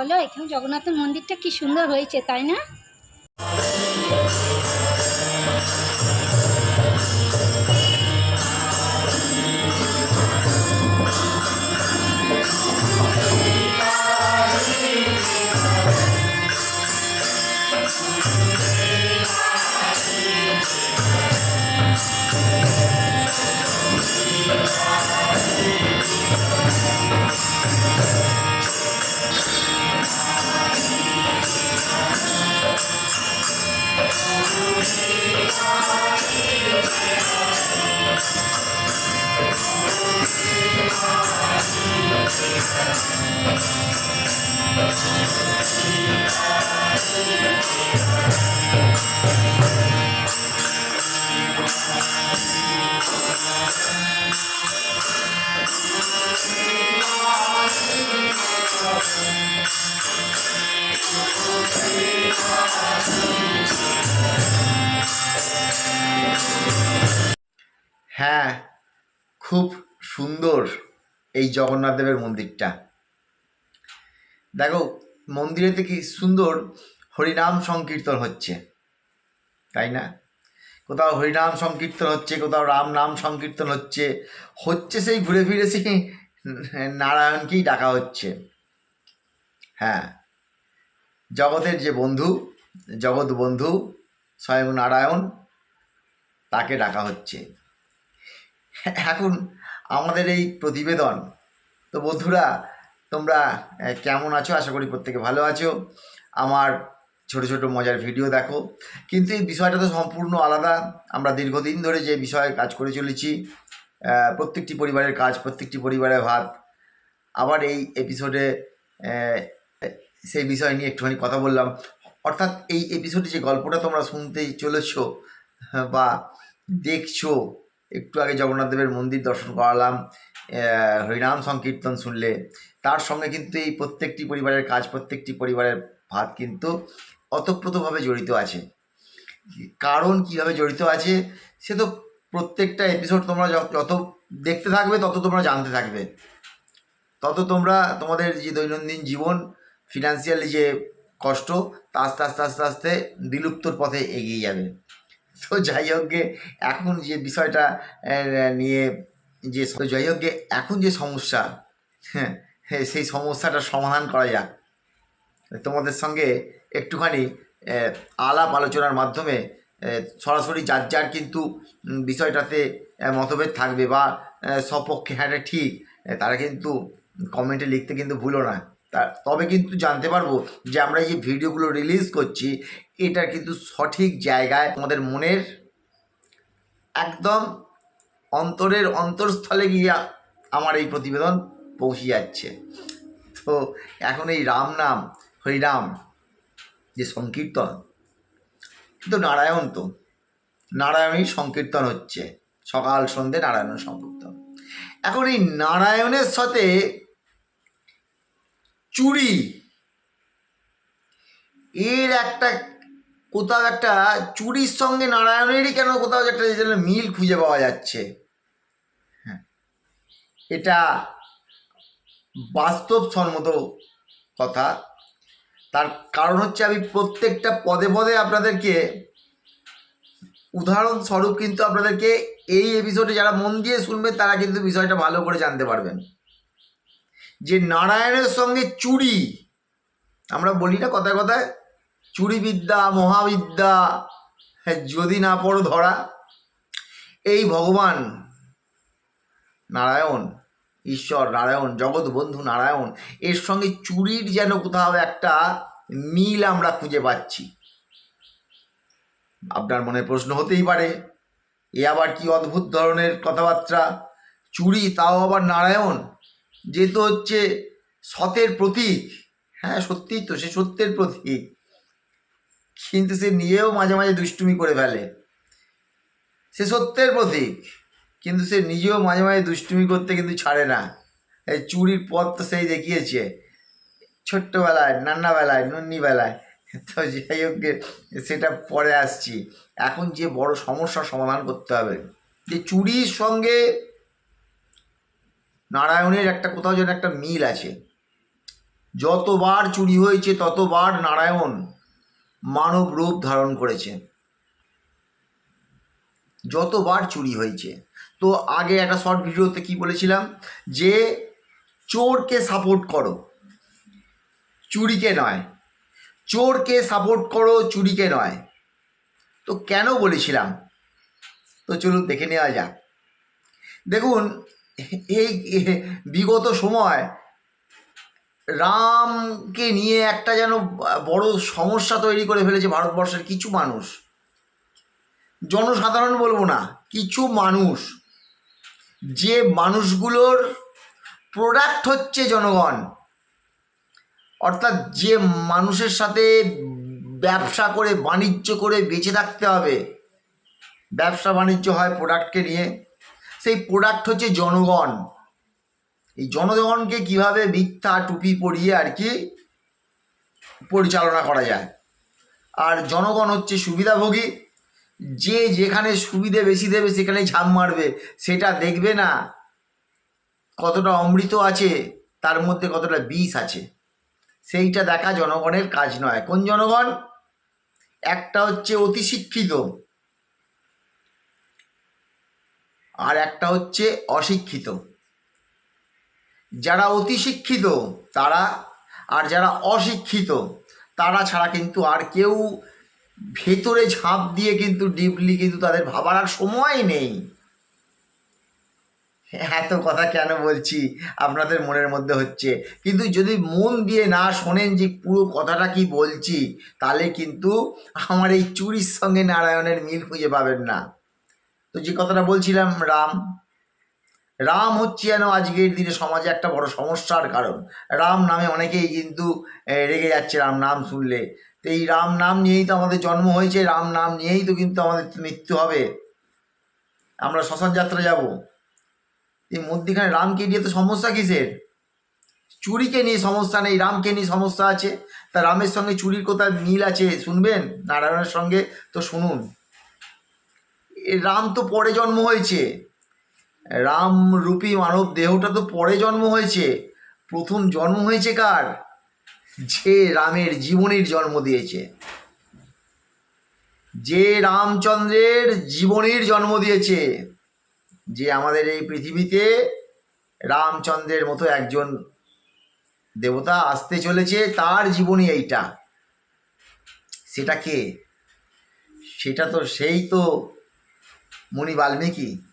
বলো এখানে জগন্নাথের মন্দিরটা কি সুন্দর হয়েছে তাই না? জগন্নাথ দেবের মন্দিরটা। দেখো, মন্দিরেতে কি সুন্দর হরিনাম সংকীর্তন হচ্ছে, তাই না? কোথাও হরিনাম সংকীর্তন হচ্ছে, কোথাও রাম নাম সংকীর্তন হচ্ছে হচ্ছে সেই ঘুরে ফিরে সেই নারায়ণকেই ডাকা হচ্ছে। হ্যাঁ জগতের যে বন্ধু, জগৎ বন্ধু স্বয়ং নারায়ণ, তাকে ডাকা হচ্ছে। এখন আমাদের এই প্রতিবেদন তো বন্ধুরা, তোমরা কেমন আছো? আশা করি প্রত্যেকে ভালো আছো। আমার ছোট ছোট মজার ভিডিও দেখো। কিন্তু এই বিষয়টা তো সম্পূর্ণ আলাদা। আমরা দীর্ঘদিন ধরে যে বিষয়ে কাজ করে চলেছি প্রত্যেকটি পরিবারের কাজ, প্রত্যেকটি পরিবারের ভাত। আবার এই এপিসোডে সেই বিষয় নিয়ে একটুখানি কথা বললাম। অর্থাৎ এই এপিসোডে যে গল্পটা তোমরা শুনতে চলেছো, বা দেখছ, একটু আগে জগন্নাথ দেবের মন্দির দর্শন করালাম। হরিনাম সংকীর্তন শুনলে তার সঙ্গে কিন্তু এই প্রত্যেকটি পরিবারের কাজ, প্রত্যেকটি পরিবারের ভাত কিন্তু অতপ্রতভাবে জড়িত আছে। কারণ কীভাবে জড়িত আছে, সে তো প্রত্যেকটা এপিসোড তোমরা যত- দেখতে থাকবে, তত তোমরা জানতে থাকবে। তত তোমরা তোমাদের যে দৈনন্দিন জীবন ফিনান্সিয়ালি যে কষ্ট, তা আস্তে আস্তে আস্তে আস্তে বিলুপ্তর পথে এগিয়ে যাবে। তো যাই হোক এখন যে বিষয়টা নিয়ে যে যাই হোক গে, এখন যে সমস্যা হ্যাঁ হ্যাঁ, সেই সমস্যাটার সমাধান করা যাক। তোমাদের সঙ্গে একটুখানি আলাপ আলোচনার মাধ্যমে সরাসরি যার যার কিন্তু বিষয়টাতে মতভেদ থাকবে বা সপক্ষে হ্যাঁ ঠিক তারা কিন্তু কমেন্টে লিখতে কিন্তু ভুলো না। তা তবে কিন্তু জানতে পারব যে আমরা এই যে ভিডিওগুলো রিলিজ করছি এটা কিন্তু সঠিক জায়গায় আমাদের মনের একদম অন্তরের অন্তরস্থলে গিয়ে আমার এই প্রতিবেদন পৌঁছে যাচ্ছে তো এখন এই রাম নাম হরিরাম যে সংকীর্তন, কিন্তু নারায়ণ তো, নারায়ণই সংকীর্তন হচ্ছে, সকাল, সন্ধে নারায়ণের সংকীর্তন। এখন এই নারায়ণের সাথে চুরি, এর একটা কোথাও একটা চুরির সঙ্গে নারায়ণেরই কেন কোথাও একটা যেন মিল খুঁজে পাওয়া যাচ্ছে? হ্যাঁ। এটা বাস্তবসম্মত কথা। তার কারণ হচ্ছে আমি প্রত্যেকটা পদে পদে আপনাদেরকে উদাহরণস্বরূপ কিন্তু আপনাদেরকে এই এপিসোডে যারা মন দিয়ে শুনবেন তারা কিন্তু বিষয়টা ভালো করে জানতে পারবেন। যে নারায়ণের সঙ্গে চুরি, আমরা বলি না কথায় কথায় চুরি বিদ্যা মহাবিদ্যা হ্যাঁ, যদি না পড়ো ধরা। এই ভগবান নারায়ণ ঈশ্বর নারায়ণ জগৎ বন্ধু নারায়ণ এর সঙ্গে চুরির যেন কোথাও একটা মিল আমরা খুঁজে পাচ্ছি। আপনার মনে প্রশ্ন হতেই পারে এ আবার কি অদ্ভুত ধরনের কথাবার্তা? চুরি তাও আবার নারায়ণ? যেহেতু হচ্ছে সতের প্রতীক। হ্যাঁ সত্যিই তো সে সত্যের প্রতীক। কিন্তু সে নিয়েও মাঝে মাঝে দুষ্টুমি করে ফেলে। সে সত্যের প্রতীক, কিন্তু সে নিজেও মাঝে মাঝে দুষ্টুমি করতে কিন্তু ছাড়ে না। এই চুরির পথ তো সেই দেখিয়েছে। ছোট্টবেলায়, নান্নাবেলায়, নন্নিবেলায়। তো যাই হোক, সেটা পরে আসছি। এখন যে বড় সমস্যার সমাধান করতে হবে। যে চুরির সঙ্গে নারায়ণের একটা কোথাও যেন একটা মিল আছে। যতবার চুরি হয়েছে, ততবার নারায়ণ মানব রূপ ধারণ করেছে। যতবার চুরি হয়েছে। তো আগে একটা শর্ট ভিডিওতে কি বলেছিলাম? যে চোরকে সাপোর্ট করো, চুরিকে নয়। চোরকে সাপোর্ট করো, চুরিকে নয়। তো কেন বলেছিলাম? তো চলুন দেখে নেওয়া যাক। দেখুন, এই বিগত সময় রামকে নিয়ে একটা যেন বড় সমস্যা তৈরি করে ফেলেছে ভারতবর্ষের কিছু মানুষ। জনসাধারণ বলব না, কিছু মানুষ। যে মানুষগুলোর প্রোডাক্ট হচ্ছে জনগণ। অর্থাৎ যে মানুষের সাথে ব্যবসা করে, বাণিজ্য করে বেঁচে থাকতে হবে ব্যবসা বাণিজ্য হয় প্রোডাক্টকে নিয়ে, সেই প্রোডাক্ট হচ্ছে জনগণ। এই জনগণকে কীভাবে মিথ্যা টুপি পরিয়ে আর কি পরিচালনা করা যায়। আর জনগণ হচ্ছে সুবিধাভোগী। যে যেখানে সুবিধে বেশি দেবে সেখানে ঝাঁপ মারবে। সেটা দেখবে না কতটা অমৃত আছে, তার মধ্যে কতটা বিষ আছে। সেইটা দেখা জনগণের কাজ নয়। কোন জনগণ? একটা হচ্ছে অতি শিক্ষিত। আর একটা হচ্ছে অশিক্ষিত। যারা অতি শিক্ষিত, তারা আর যারা অশিক্ষিত, তারা ছাড়া কিন্তু আর কেউ ভেতরে ঝাঁপ দিয়ে কিন্তু ডিপলি কিন্তু তাদের ভাবার আর সময় নেই। এত কথা কেন বলছি? আপনাদের মনের মধ্যে হচ্ছে। কিন্তু যদি মন দিয়ে না শোনেন যে পুরো কথাটা কি বলছি, তাহলে কিন্তু আমার এই চুরির সঙ্গে নারায়ণের মিল খুঁজে পাবেন না। তো যে কথাটা বলছিলাম, রাম রাম হচ্ছে যেন আজকের দিনে সমাজে একটা বড় সমস্যার কারণ। রাম নামে অনেকেই কিন্তু রেগে যাচ্ছে রাম নাম শুনলে। তো এই রাম নাম নিয়েই তো আমাদের জন্ম হয়েছে, রাম নাম নিয়েই তো কিন্তু আমাদের মৃত্যু হবে। আমরা শ্মশান যাত্রা যাব। এই মধ্যিখানে রামকে নিয়ে তো সমস্যা কিসের? চুরিকে নিয়ে সমস্যা নেই, রামকে নিয়ে সমস্যা আছে। তা রামের সঙ্গে চুরির কোথায় মিল আছে, শুনবেন? নারায়ণের সঙ্গে তো শুনুন। রাম তো পরে জন্ম হয়েছে। রাম রূপী মানব দেহটা তো পরে জন্ম হয়েছে। প্রথম জন্ম হয়েছে কার? যে রামের জীবনীর জন্ম দিয়েছে। যে রামচন্দ্রের জীবনীর জন্ম দিয়েছে। যে আমাদের এই পৃথিবীতে রামচন্দ্রের মতো একজন দেবতা আসতে চলেছে, তার জীবনী এইটা। সেটা কে? সেটা তো সেই তো মুনি বাল্মীকি।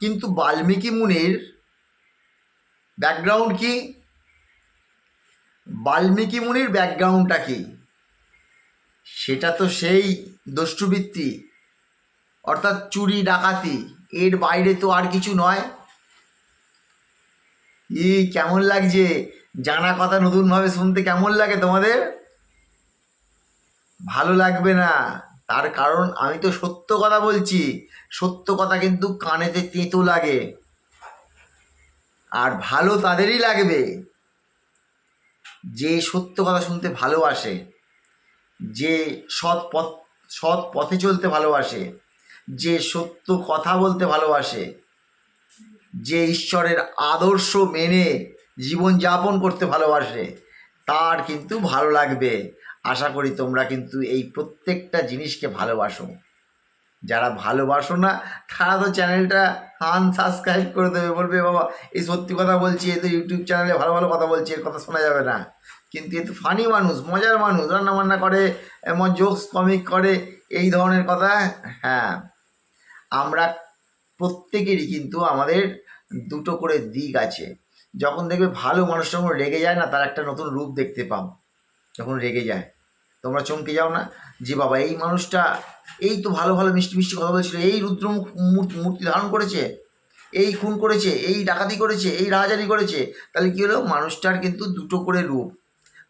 কিন্তু বাল্মীকি মুনির ব্যাকগ্রাউন্ড কি? বাল্মীকি মুনির ব্যাকগ্রাউন্ডটা কি? সেটা তো সেই দস্যুবৃত্তি অর্থাৎ চুরি, ডাকাতি, এর বাইরে তো আর কিছু নয়। ই, কেমন লাগছে? জানা কথা নতুনভাবে শুনতে কেমন লাগে তোমাদের? ভালো লাগবে না। তার কারণ আমি তো সত্য কথা বলছি। সত্য কথা কিন্তু কানেতে তেঁতো লাগে। আর ভালো তাদেরই লাগবে। যে সত্য কথা শুনতে ভালোবাসে, যে সৎ পথ, সৎ পথে চলতে ভালোবাসে, যে সত্য কথা বলতে ভালোবাসে, যে ঈশ্বরের আদর্শ মেনে জীবন যাপন করতে ভালোবাসে, তার কিন্তু ভালো লাগবে। আশা করি তোমরা কিন্তু এই প্রত্যেকটা জিনিসকে ভালোবাসো। যারা ভালোবাসো না, তারা তো চ্যানেলটা আনসাবস্ক্রাইব করে দেবে। বলবে, বাবা, এই সত্যি কথা বলছি এ তো ইউটিউব চ্যানেলে ভালো ভালো কথা বলছি, এর কথা শোনা যাবে না। কিন্তু এ তো ফানি মানুষ, মজার মানুষ রান্না বান্না করে, এমন জোকস কমিক করে, এই ধরনের কথা হ্যাঁ। আমরা প্রত্যেকেরই কিন্তু আমাদের দুটো করে দিক আছে। যখন দেখবে ভালো মানুষ যখন রেগে যায় না, তার একটা নতুন রূপ দেখতে পাম যখন রেগে যায়। তোমরা চমকে যাও না। যে বাবা, এই মানুষটা, এই তো ভালো ভালো মিষ্টি মিষ্টি কথা বলছিল, এই রুদ্র মূর্তি ধারণ করেছে, এই খুন করেছে, এই ডাকাতি করেছে, এই রাজারি করেছে, তাহলে কী হলো? মানুষটার কিন্তু দুটো করে রূপ।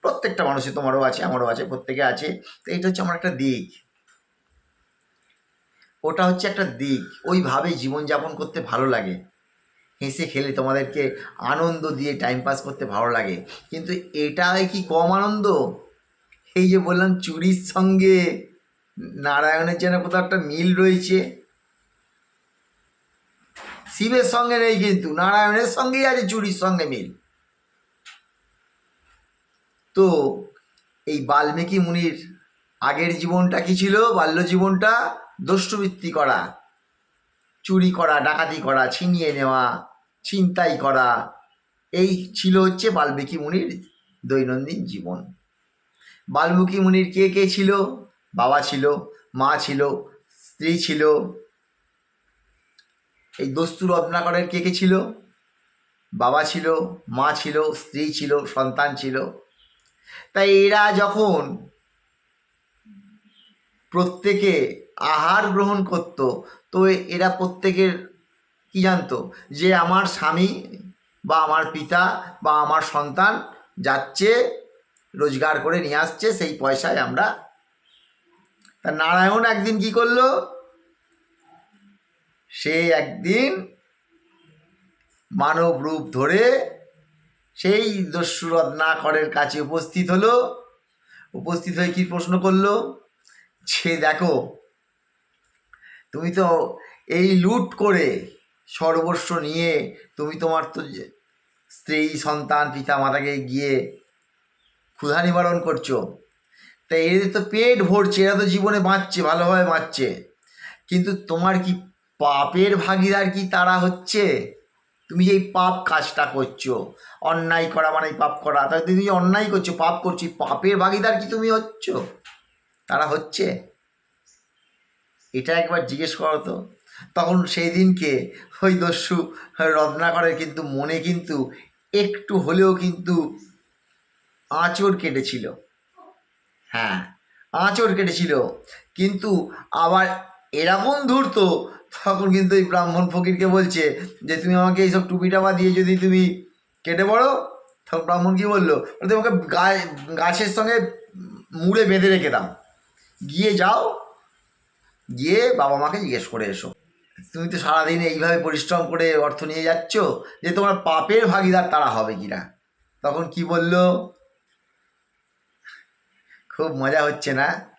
প্রত্যেকটা মানুষের তোমারও আছে, আমারও আছে, প্রত্যেকে আছে। তো এটা হচ্ছে আমার একটা দিক। ওটা হচ্ছে একটা দিক। ওইভাবে জীবনযাপন করতে ভালো লাগে। হেসে খেলে তোমাদেরকে আনন্দ দিয়ে টাইম পাস করতে ভালো লাগে। কিন্তু এটাই কি কম আনন্দ? এই যে বললাম চুরির সঙ্গে নারায়ণের যেন কোথাও একটা মিল রয়েছে। শিবের সঙ্গে নেই কিন্তু, নারায়ণের সঙ্গেই আছে চুরির সঙ্গে মিল। তো এই বাল্মীকি মুনির আগের জীবনটা কি ছিল? বাল্য জীবনটা দস্যুবৃত্তি করা, চুরি করা, ডাকাতি করা, ছিনিয়ে নেওয়া, ছিনতাই করা, এই ছিল হচ্ছে বাল্মীকি মুনির দৈনন্দিন জীবন। বাল্মীকি মুনির কে কে ছিল? বাবা ছিল, মা ছিল, স্ত্রী ছিল। এই দস্যু রত্নাকরের কে কে ছিল? বাবা ছিল, মা ছিল, স্ত্রী ছিল, সন্তান ছিল। তাই এরা যখন প্রত্যেকে আহার গ্রহণ করত, তো এরা প্রত্যেকের কি জানতো? যে আমার স্বামী বা আমার পিতা বা আমার সন্তান যাচ্ছে রোজগার করে নিয়ে আসছে, সেই পয়সায় আমরা তা নারায়ণ একদিন কি করল? সে একদিন মানব রূপ ধরে সেই দস্যু রত্নাকরের কাছে উপস্থিত হলো। উপস্থিত হয়ে কি প্রশ্ন করল? সে দেখো, তুমি তো এই লুট করে সর্বস্ব নিয়ে তুমি তোমার তো স্ত্রী, সন্তান পিতা মাতাকে গিয়ে ক্ষুধা নিবারণ করছ। তাই এদের তো পেট ভরছে, এরা তো জীবনে বাঁচছে, ভালোভাবে বাঁচছে। কিন্তু তোমার কি পাপের ভাগিদার কি তারা হচ্ছে? তুমি যে এই পাপ কাজটা করছ, অন্যায় করা মানে পাপ করা তাই তুমি অন্যায় করছ, পাপ করছ পাপের ভাগিদার কি তুমি হচ্ছ? তারা হচ্ছে? এটা একবার জিজ্ঞেস করো তো। তখন সেই দিনকে ওই দস্যু রত্নাকরের কিন্তু মনে কিন্তু একটু হলেও কিন্তু আঁচড় কেটেছিল। হ্যাঁ আঁচড় কেটেছিল। কিন্তু আবার এরকম ধরতো তখন কিন্তু এই ব্রাহ্মণ ফকিরকে বলছে যে তুমি আমাকে এইসব টুপি টাপা দিয়ে যদি তুমি কেটে পড়ো তখন ব্রাহ্মণ কী বলল বলে, তোমাকে গায়ে গাছের সঙ্গে মুড়ে বেঁধে রেখে দাও। গিয়ে যাও গিয়ে বাবা মাকে জিজ্ঞেস করে এসো। তুমি তো সারাদিন এইভাবে পরিশ্রম করে অর্থ নিয়ে যাচ্ছ যে তোমার পাপের ভাগিদার তারা হবে কিনা? তখন কি বলল খুব মজা হচ্ছে না?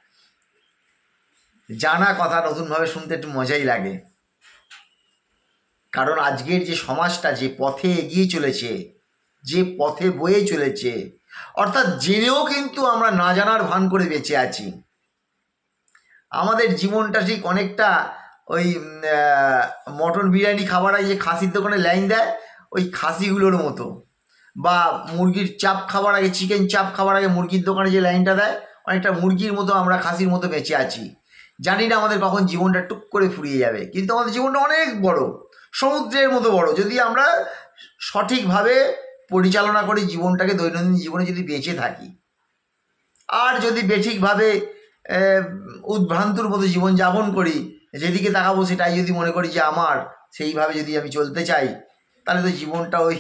জানা কথা নতুনভাবে শুনতে একটু মজাই লাগে। কারণ আজকের যে সমাজটা, যে পথে এগিয়ে চলেছে, যে পথে বয়ে চলেছে, অর্থাৎ জেনেও কিন্তু আমরা না জানার ভান করে বেঁচে আছি। আমাদের জীবনটা ঠিক অনেকটা ওই মটন বিরিয়ানি খাবার যে খাসির দোকানে লাইন দেয়, ওই খাসিগুলোর মতো। বা মুরগির চাপ খাবার আগে চিকেন চাপ খাবার আগে মুরগির দোকানে যে লাইনটা দেয়, অনেকটা মুরগির মতো আমরা খাসির মতো বেঁচে আছি। জানি না আমাদের কখন জীবনটা টুক করে ফুরিয়ে যাবে, কিন্তু আমাদের জীবনটা অনেক বড়, সমুদ্রের মতো বড়। যদি আমরা সঠিকভাবে পরিচালনা করি জীবনটাকে, দৈনন্দিন জীবনে যদি বেঁচে থাকি, আর যদি বেঠিকভাবে উদ্ভ্রান্তুর মতো জীবন যাপন করি, যেদিকে তাকাবো সেটাই যদি মনে করি যে আমার, সেইভাবে যদি আমি চলতে চাই, তাহলে তো জীবনটা ওই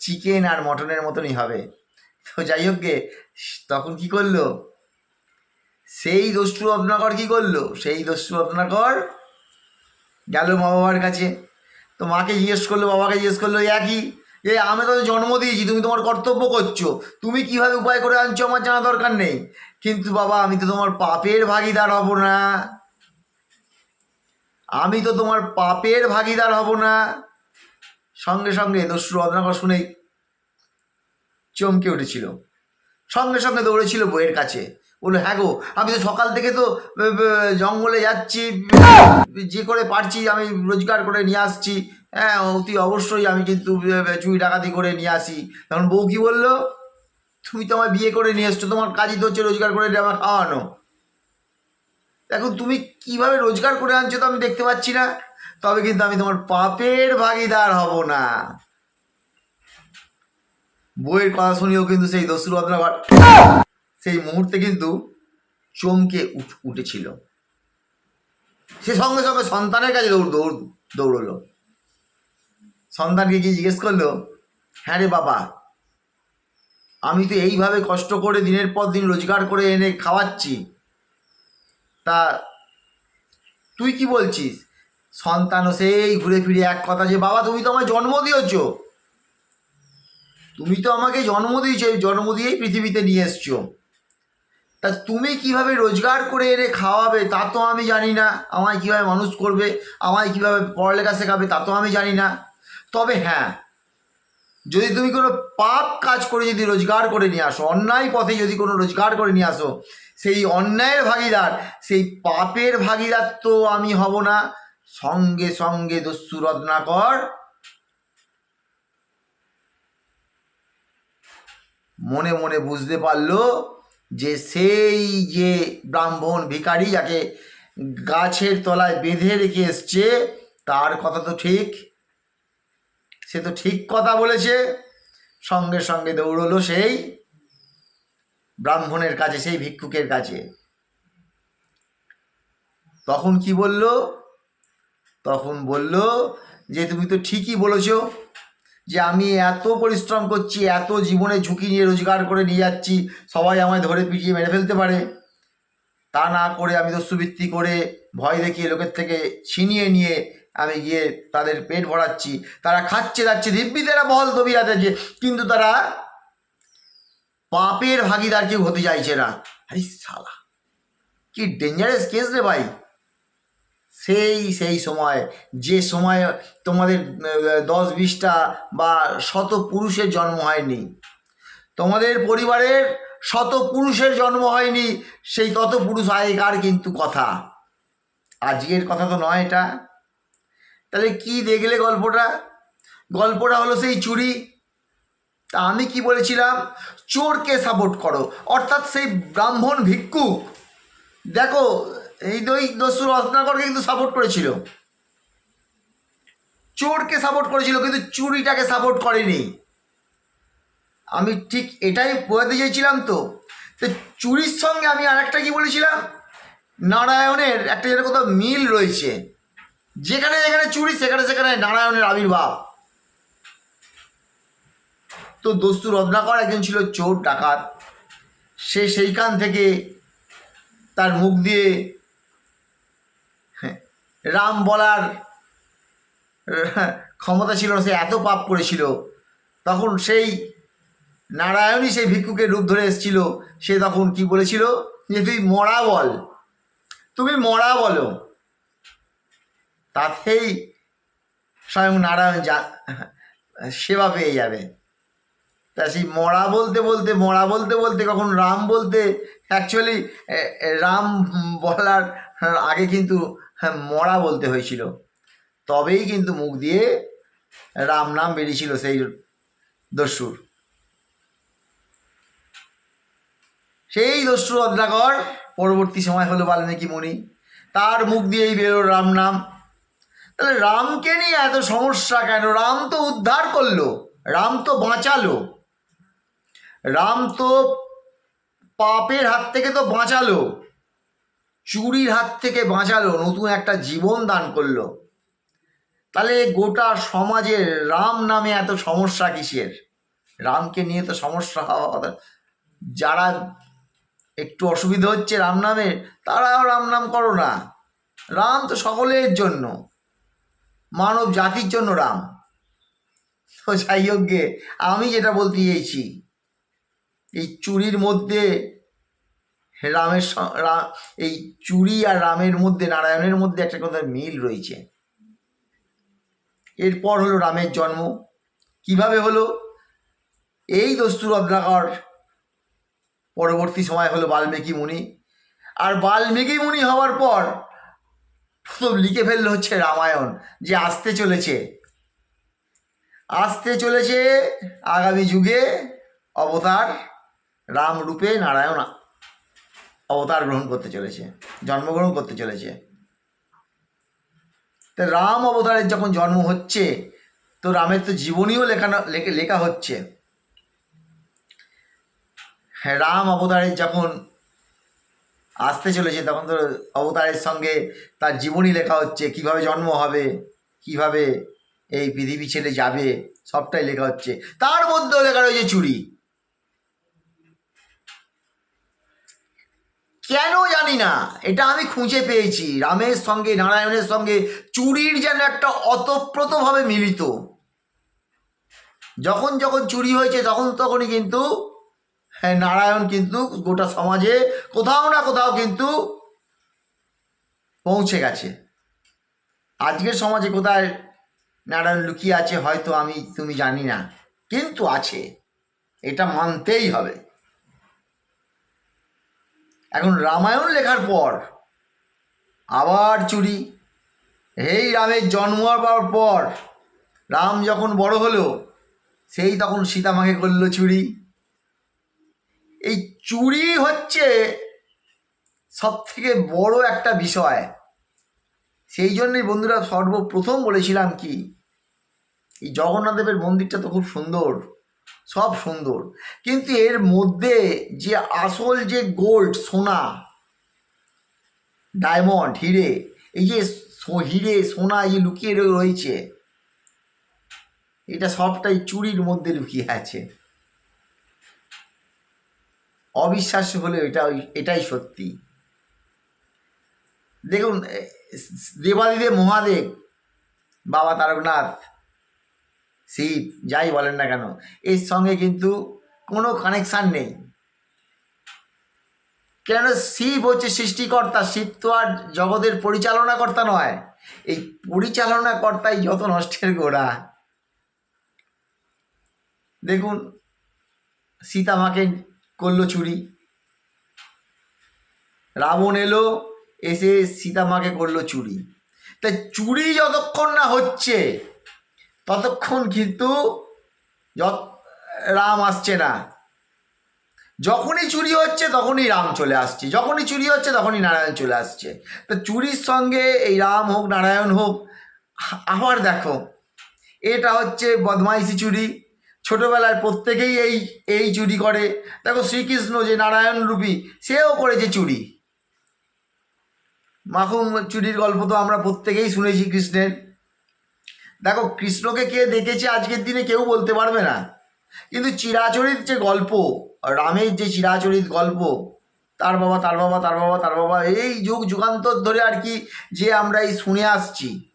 চিকেন আর মটনের মতনই হবে। তো যাই হোক গে, তখন কি করল? সেই দস্যু রত্নাকর কি করল? সেই দস্যু রত্নাকর গেল মা বাবার কাছে। তো মাকে জিজ্ঞেস করল, বাবাকে জিজ্ঞেস করল একই যে আমি তো জন্ম দিয়েছি, তুমি তোমার কর্তব্য করছ। তুমি কীভাবে উপায় করে আনছো আমার জানা দরকার নেই। কিন্তু বাবা, আমি তো তোমার পাপের ভাগিদার হব না। আমি তো তোমার পাপের ভাগিদার হব না। সঙ্গে সঙ্গে দস্যু রত্নাকর শুনেই চমকে উঠেছিল। সঙ্গে সঙ্গে দৌড়েছিল বইয়ের কাছে। বলল হ্যাঁ গো, আমি তো সকাল থেকে তো জঙ্গলে যাচ্ছি, যে করে পারছি আমি রোজগার করে নিয়ে আসছি। হ্যাঁ অতি অবশ্যই আমি কিন্তু চুরি ডাকাতি করে নিয়ে আসি। তখন বউ কি বলল, তুমি তো আমার বিয়ে করে নিয়ে এসছো, তোমার কাজই তো হচ্ছে রোজগার করে আমার খাওয়ানো। এখন তুমি কীভাবে রোজগার করে আনছো তো আমি দেখতে পাচ্ছি না। তবে কিন্তু আমি তোমার পাপের ভাগিদার হব না। বইয়ের কথা শুনেও কিন্তু সেই দস্যু রত্নাকর সেই মুহূর্তে কিন্তু চমকে উঠ উঠেছিল। সে সঙ্গে সঙ্গে সন্তানের কাছে দৌড় দৌড় দৌড়লো। সন্তানকে গিয়ে জিজ্ঞেস করল হ্যাঁ রে বাবা, আমি তো এইভাবে কষ্ট করে দিনের পর দিন রোজগার করে এনে খাওয়াচ্ছি। তা তুই কি বলছিস? সন্তানও সেই ঘুরে ফিরে এক কথা যে, বাবা, তুমি তো আমায় জন্ম দিয়েছ। তুমি তো আমাকে জন্ম দিয়েছ, এই জন্ম দিয়েই পৃথিবীতে নিয়ে এসছো। তা তুমি কীভাবে রোজগার করে এনে খাওয়াবে, তা তো আমি জানি না। আমায় কীভাবে মানুষ করবে, আমায় কীভাবে পড়ালেখা শেখাবে, তা তো আমি জানি না। তবে হ্যাঁ যদি তুমি কোনো পাপ কাজ করে যদি রোজগার করে নিয়ে আসো, অন্যায় পথে যদি কোনো রোজগার করে নিয়ে আসো, সেই অন্যায়ের ভাগিদার, সেই পাপের ভাগিদার তো আমি হব না। সঙ্গে সঙ্গে দস্যু রত্নাকর। মনে মনে বুঝতে পারল যে সেই যে ব্রাহ্মণ ভিখারি যাকে গাছের তলায় বেঁধে রেখে এসছে, তার কথা তো ঠিক। সে তো ঠিক কথা বলেছে। সঙ্গে সঙ্গে দৌড়লো সেই ব্রাহ্মণের কাছে, সেই ভিক্ষুকের কাছে। তখন কি বলল? তখন বলল যে, তুমি তো ঠিকই বলেছ যে, আমি এত পরিশ্রম করছি, এত জীবনে ঝুঁকি নিয়ে রোজগার করে নিয়ে যাচ্ছি, সবাই আমায় ধরে পিটিয়ে মেরে ফেলতে পারে। তা না করে আমি দস্যুবৃত্তি করে ভয় দেখিয়ে লোকের থেকে ছিনিয়ে নিয়ে আমি গিয়ে তাদের পেট ভরাচ্ছি। তারা খাচ্ছে যাচ্ছে দিব্যি তারা বহল দবিয়াতে যে, কিন্তু তারা পাপের ভাগিদার কেউ হতে চাইছে না। আরে সালা, কি ডেঞ্জারাস কেস রে ভাই। সেই সেই সময়, যে সময় তোমাদের দশ বিশটা বা শত পুরুষের জন্ম হয়নি। তোমাদের পরিবারের শত পুরুষের জন্ম হয়নি, সেই তত পুরুষ আগেকার কিন্তু কথা। আজকের কথা তো নয় এটা। তাহলে কি দেখলে গল্পটা? গল্পটা হলো সেই চুরি। তা আমি কি বলেছিলাম? চোরকে সাপোর্ট করো। অর্থাৎ সেই ব্রাহ্মণ ভিক্ষু দেখো এই দই দস্যু রত্নাকরকে কিন্তু সাপোর্ট করেছিল। চোরকে সাপোর্ট করেছিল, কিন্তু চুরিটাকে সাপোর্ট করেনি। আমি ঠিক এটাই বোঝাতে চাইছিলাম তো। তো চুরির সঙ্গে আমি আরেকটা কি বলেছিলাম? নারায়ণের একটা যেন কোথাও মিল রয়েছে। যেখানে যেখানে চুরি, সেখানে সেখানে নারায়ণের আবির্ভাব। তো দস্যু রত্নাকর একজন ছিল চোর, ডাকাত। সে সেইখান থেকে তার মুখ দিয়ে রাম বলার, ক্ষমতা ছিল সে এত পাপ করেছিল। তখন সেই নারায়ণই সেই ভিক্ষুকে রূপ ধরে এসেছিল। সে তখন কি বলেছিল? যে তুই মরা বল। তুমি মরা বলো। তাতেই স্বয়ং নারায়ণ যা, সেবা পেয়ে যাবে। তা সেই মরা বলতে বলতে, মরা বলতে বলতে, কখন রাম বলতে অ্যাকচুয়ালি রাম বলার আগে কিন্তু হ্যাঁ, মরা বলতে হয়েছিল। তবেই কিন্তু মুখ দিয়ে রাম নাম বেরিয়েছিল সেই দস্যুর। সেই দস্যু অদ্রাকর পরবর্তী সময় হলো বাল্মীকি মুনি। তার মুখ দিয়েই বেরো রাম নাম। তাহলে রামকে নিয়ে এত সমস্যা কেন? রাম তো উদ্ধার করল রাম তো বাঁচালো। রাম তো পাপের হাত থেকে তো বাঁচালো। চুরির হাত থেকে বাঁচালো, নতুন একটা জীবন দান করল। তাহলে গোটা সমাজের রাম নামে এত সমস্যা কিসের? রামকে নিয়ে তো সমস্যা হওয়া কথা। যারা একটু অসুবিধা হচ্ছে রাম নামে, তারাও রাম নাম করো না। রাম তো সকলের জন্য, মানব জাতির জন্য রাম। তো যাই হোক আমি যেটা বলতে চাইছি এই চুরির মধ্যে রামের এই চুরি আর রামের মধ্যে, নারায়ণের মধ্যে একটা কথা মিল রয়েছে। এরপর হলো রামের জন্ম। কীভাবে হলো? এই দস্তুর রত্নাকর পরবর্তী সময় হলো বাল্মীকি মুনি। আর বাল্মীকি মুনি হওয়ার পর প্রথম লিখে ফেলল হচ্ছে রামায়ণ, যে আসতে চলেছে। আসতে চলেছে আগামী যুগে অবতার রাম রূপে নারায়ণ অবতার গ্রহণ করতে চলেছে, জন্মগ্রহণ করতে চলেছে। তো রাম অবতারের যখন জন্ম হচ্ছে, তো রামের তো জীবনীও লেখানো, লেখে হচ্ছে। হ্যাঁ রাম অবতারের যখন আসতে চলেছে, তখন তো অবতারের সঙ্গে তার জীবনী লেখা হচ্ছে, কীভাবে জন্ম হবে, কীভাবে এই পৃথিবী ছেড়ে যাবে, সবটাই লেখা হচ্ছে। তার মধ্যেও লেখা রয়েছে চুরি। কেন জানি না? এটা আমি খুঁজে পেয়েছি। রামের সঙ্গে, নারায়ণের সঙ্গে চুরির যেন একটা অতপ্রতভাবে মিলিত। যখন যখন চুরি হয়েছে, তখন তখনই কিন্তু হ্যাঁ নারায়ণ কিন্তু গোটা সমাজে কোথাও না কোথাও কিন্তু পৌঁছে গেছে। আজকের সমাজে কোথায় নারায়ণ লুকিয়ে আছে, হয়তো আমি, তুমি জানি না। কিন্তু আছে। এটা মানতেই হবে। এখন রামায়ণ লেখার পর আবার চুরি। এই রামের জন্ম হওয়ার পর রাম যখন বড় হলো, সেই তখন সীতামাকে করল চুরি। এই চুরি হচ্ছে সব থেকে বড় একটা বিষয়। সেই জন্যই বন্ধুরা সর্বপ্রথম বলেছিলাম কি, এই জগন্নাথ দেবের মন্দিরটা তো খুব সুন্দর। সব সুন্দর। কিন্তু এর মধ্যে যে আসল যে গোল্ড সোনা ডায়মন্ড হিরে, এই যে হিরে, সোনা এই লুকিয়ে রয়েছে, এটা সবটাই চুরির মধ্যে লুকিয়ে আছে। অবিশ্বাস্য হলে এটা এটাই সত্যি। দেখুন দেবাদিদেব মহাদেব, বাবা তারকনাথ শিব যাই বলেন না কেন, এর সঙ্গে কিন্তু কোনো কানেকশান নেই। কেন শিব হচ্ছে সৃষ্টিকর্তা শিব তো আর জগতের পরিচালনাকর্তা নয়। এই পরিচালনাকর্তাই যত নষ্টের গোড়া। দেখুন, সীতা মাকে করল চুরি। রাবণ এলো, এসে সীতা মাকে করল চুরি। তা চুরি যতক্ষণ না হচ্ছে ততক্ষণ কিন্তু রাম আসছে না। যখনই চুরি হচ্ছে, তখনই রাম চলে আসছে। যখনই চুরি হচ্ছে, তখনই নারায়ণ চলে আসছে। তো চুরির সঙ্গে এই রাম হোক, নারায়ণ হোক, আবার দেখো, এটা হচ্ছে বদমাইশি চুরি। ছোটবেলায় প্রত্যেকেই এই এই চুরি করে। দেখো শ্রীকৃষ্ণ যে নারায়ণ রূপী, সেও করেছে চুরি। মাখুম চুরির গল্প তো আমরা প্রত্যেকেই শুনেছি কৃষ্ণের। দেখো, কৃষ্ণকে কে দেখেছে আজকের দিনে কেউ বলতে পারবে না। কিন্তু চিরাচরিত যে গল্প, রামের যে চিরাচরিত গল্প, তার বাবা তার বাবা তার বাবা তার বাবা, এই যুগ যুগান্তর ধরে আর কি যে আমরা এই শুনে আসছি।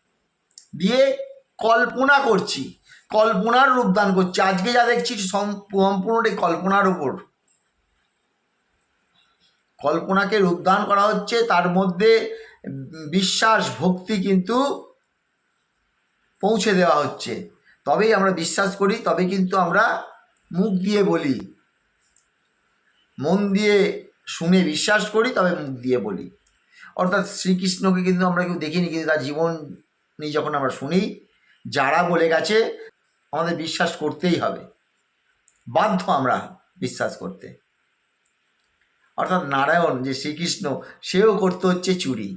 দিয়ে কল্পনা করছি, কল্পনার রূপদান করছি। আজকে যা দেখছি সম- সম্পূর্ণটাই কল্পনার উপর। কল্পনাকে রূপদান করা হচ্ছে, তার মধ্যে বিশ্বাস, ভক্তি কিন্তু পৌঁছে দেওয়া হচ্ছে। তবেই আমরা বিশ্বাস করি তবে কিন্তু আমরা মুখ দিয়ে বলি। মন দিয়ে শুনে বিশ্বাস করি, তবে মুখ দিয়ে বলি। অর্থাৎ শ্রীকৃষ্ণকে কিন্তু আমরা কেউ দেখিনি, কিন্তু তার জীবন জীবনী যখন আমরা শুনি, যারা বলে গেছে, আমাদের বিশ্বাস করতেই হবে। বাধ্য আমরা বিশ্বাস করতে। অর্থাৎ নারায়ণ যে শ্রীকৃষ্ণ, সেও করতে হচ্ছে চুরি।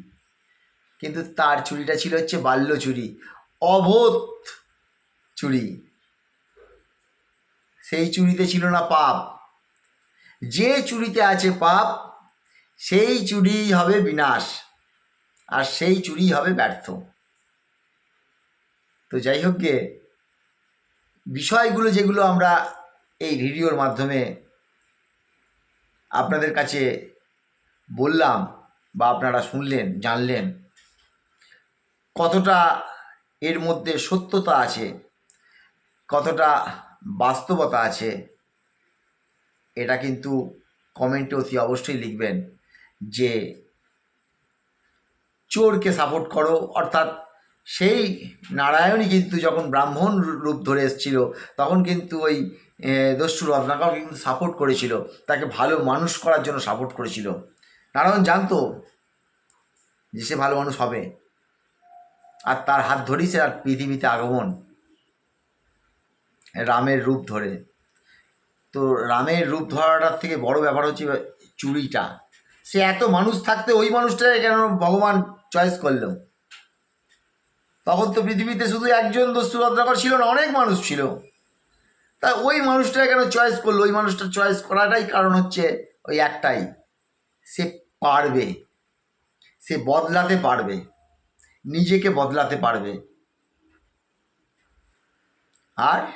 কিন্তু তার চুরিটা ছিল হচ্ছে বাল্য চুরি অবোধ চুরি। সেই চুরিতে ছিল না পাপ। যে চুরিতে আছে পাপ, সেই চুরি হবে বিনাশ, আর সেই চুরি হবে ব্যর্থ। তো যাই হোক গে, বিষয়গুলো যেগুলো আমরা এই ভিডিওর মাধ্যমে আপনাদের কাছে বললাম বা আপনারা শুনলেন, জানলেন, কতটা এর মধ্যে সত্যতা আছে, কতটা বাস্তবতা আছে, এটা কিন্তু কমেন্টে অতি অবশ্যই লিখবেন যে চোরকে সাপোর্ট করো। অর্থাৎ সেই নারায়ণই কিন্তু যখন ব্রাহ্মণ রূপ ধরে এসেছিল, তখন কিন্তু ওই দস্যু রত্নাকর কিন্তু সাপোর্ট করেছিল, তাকে ভালো মানুষ করার জন্য সাপোর্ট করেছিল। নারায়ণ জানতো যে সে ভালো মানুষ হবে। আর তার হাত ধরেই সে আর পৃথিবীতে আগমন। রামের রূপ ধরে। তো রামের রূপ ধরাটার থেকে বড় ব্যাপার হচ্ছে চুরিটা। সে এত মানুষ থাকতে ওই মানুষটাকে কেন ভগবান চয়েস করল? তখন তো পৃথিবীতে শুধু একজন দস্যু রত্নাকর ছিল না, অনেক মানুষ ছিল। তা ওই মানুষটাকে কেন চয়েস করল? ওই মানুষটা চয়েস করাটাই কারণ হচ্ছে ওই একটাই। সে পারবে। সে বদলাতে পারবে। নিজেকে বদলাতে পারবে। আর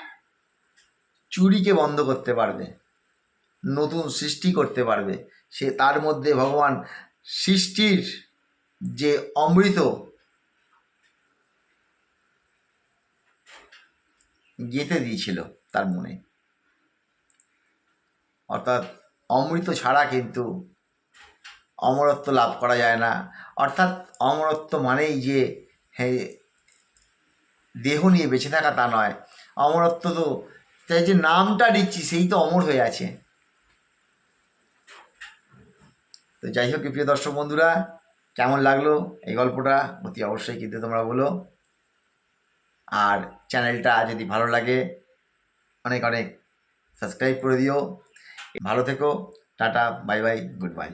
চুরিকে বন্ধ করতে পারবে। নতুন সৃষ্টি করতে পারবে। সে তার মধ্যে ভগবান সৃষ্টির যে অমৃত গেঁথে দিয়েছিল তার মনে। অর্থাৎ অমৃত ছাড়া কিন্তু অমরত্ব লাভ করা যায় না। অর্থাৎ অমরত্ব মানেই যে হ্যাঁ দেহ নিয়ে বেঁচে থাকা তা নয়। অমরত্ব তো, তাই যে নামটা নিচ্ছি সেই তো অমর হয়ে আছে। তো যাই হোক, প্রিয় দর্শক বন্ধুরা, কেমন লাগল এই গল্পটা? অতি অবশ্যই কিন্তু তোমরা বলো। আর চ্যানেলটা যদি ভালো লাগে, অনেক অনেক সাবস্ক্রাইব করে দিও। ভালো থেকো, tata, bye bye, good bye.